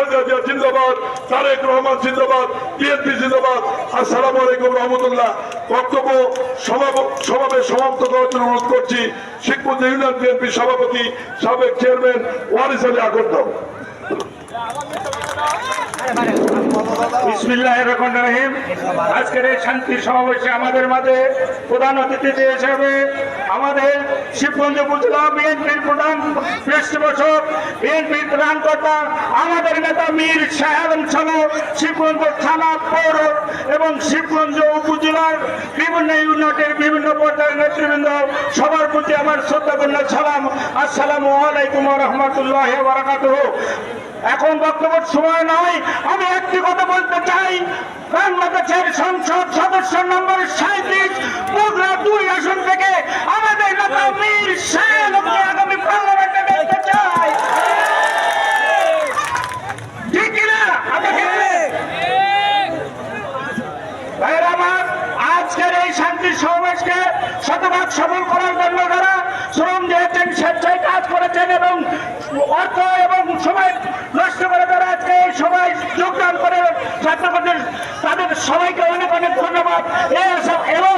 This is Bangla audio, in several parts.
খালেদা জিন্দাবাদ, তারেক রহমান জিন্দাবাদ, বিএনপি জিন্দাবাদ। আসসালামু আলাইকুম রহমতুল্লাহ। বক্তব্য সমাবেশ সমাপ্ত করার জন্য অনুরোধ করছি শিখপুর ইউনিয়ন বিএনপি সভাপতি, সাবেক চেয়ারম্যান ওয়ারিস আলী বিসমিল্লাহ আজকের এই শান্তি সমাবেশে আমাদের মাঝে প্রধান অতিথি হিসেবে আমাদের শিবগঞ্জ উপজেলা বিএনপির প্রধান পৃষ্ঠপোষক বিএনপির প্রধান কর্তা আমাদের নেতা মীর সাহেব ছাড়া শিবগঞ্জ থানা পৌর এবং শিবগঞ্জ উপজেলার বিভিন্ন ইউনিটের বিভিন্ন পর্যায়ের নেতৃবৃন্দ, সবার প্রতি আমার শ্রদ্ধাপূর্ণ সালাম। আসসালামু আলাইকুম রহমতুল্লাহ বারাকাতুহ। এখন বক্তব্যের সময় নয় আমি একটি কথা বলতে চাই, বাংলাদেশের সংসদ সদস্য নম্বর থেকে আমাদের নেতা মীর আগামী পার্লামেন্টে দেখতে চাই। ঠিক কিনা? আপনাকে আমার আজকের এই শান্তি সমাবেশকে শতভাগ সফল করার জন্য যারা শ্রম দিয়েছেন স্বেচ্ছায় কাজ করেছেন এবং অর্থ এবং সময় নষ্ট করে তারা আজকে এই সভায় যোগদান করে। ছাত্রদের তাদের সবাইকে অনেক অনেক ধন্যবাদ। এবং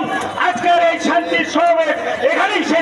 আজকের এই শান্তি সমাবেশ এখানেই শেষ